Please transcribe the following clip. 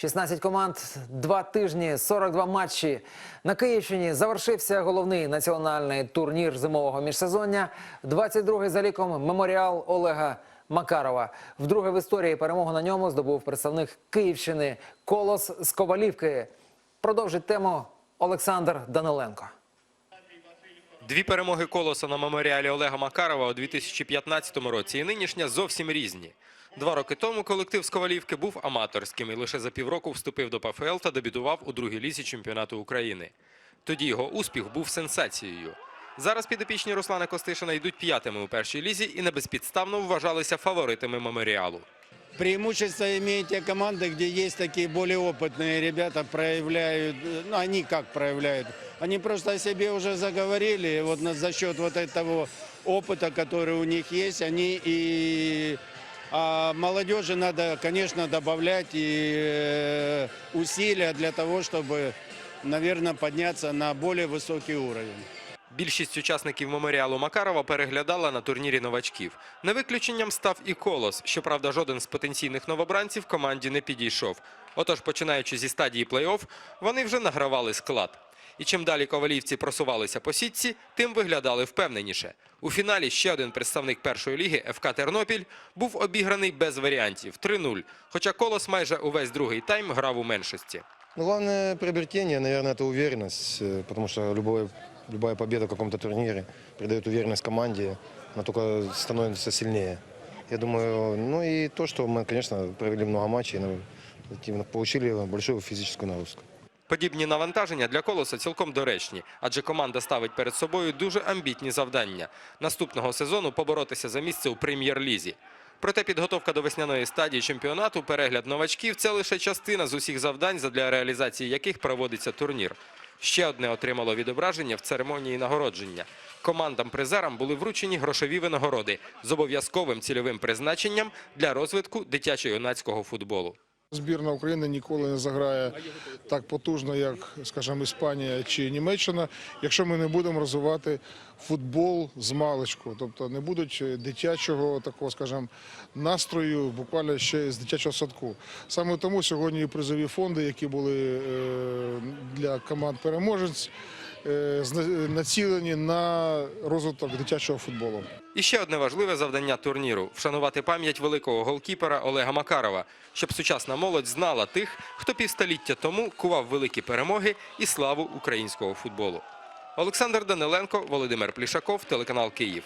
16 команд, два тижні, 42 матчі. На Київщині завершився головний національний турнір зимового міжсезоння. 22-й за ліком меморіал Олега Макарова. Вдруге в історії перемогу на ньому здобув представник Київщини Колос з Ковалівки. Продовжить тему Олександр Даниленко. Дві перемоги колоса на меморіалі Олега Макарова у 2015 році і нинішня зовсім різні. Два роки тому колектив з Ковалівки був аматорським і лише за півроку вступив до ПФЛ та дебютував у другій лізі чемпіонату України. Тоді його успіх був сенсацією. Зараз підопічні Руслана Костишина йдуть п'ятими у першій лізі і не безпідставно вважалися фаворитами меморіалу. Преимущество имеют те команды, где есть такие более опытные ребята, проявляют, э, ну они как проявляют, они просто о себе уже заговорили, и вот за счет вот этого опыта, который у них есть, они и а молодежи надо, конечно, добавлять и э, усилия для того, чтобы, наверное, подняться на более высокий уровень. Більшість учасників меморіалу Макарова переглядала на турнірі новачків. Не виключенням став і колос. Щоправда, жоден з потенційних новобранців команді не підійшов. Отож, починаючи зі стадії плей-офф, вони вже награвали склад. І чим далі ковалівці просувалися по сітці, тим виглядали впевненіше. У фіналі ще один представник першої ліги ФК Тернопіль був обіграний без варіантів 3-0. Хоча колос майже увесь другий тайм грав у меншості. Ну, главное приобретение, наверное, это уверенность, э, потому что любое, любая победа в каком-то турнире придает уверенность команде, она только становится сильнее. Я думаю, ну и то, что мы, конечно, провели много матчей, получили большую физическую нагрузку. Подібні навантаження для колоса цілком доречні, адже команда ставить перед собою дуже амбітні завдання наступного сезону поборотися за місце у прем'єр-лізі. Проте підготовка до весняної стадії чемпіонату, перегляд новачків це лише частина з усіх завдань, задля реалізації яких проводиться турнір. Ще одне отримало відображення в церемонії нагородження. Командам-призерам були вручені грошові винагороди з обов'язковим цільовим призначенням для розвитку дитячо-юнацького футболу. Збірна України ніколи не заграє так потужно, як, скажімо, Іспанія чи Німеччина, якщо ми не будемо розвивати футбол з маличку. Тобто не будуть дитячого такого, скажімо, настрою, буквально ще з дитячого садку. Саме тому сьогодні призові фонди, які були е, для команд переможець, націлені на розвиток дитячого футболу. І ще одне важливе завдання турніру – вшанувати пам'ять великого голкіпера Олега Макарова, щоб сучасна молодь знала тих, хто півстоліття тому кував великі перемоги і славу українського футболу. Олександр Даниленко, Володимир Плішаков, телеканал Київ.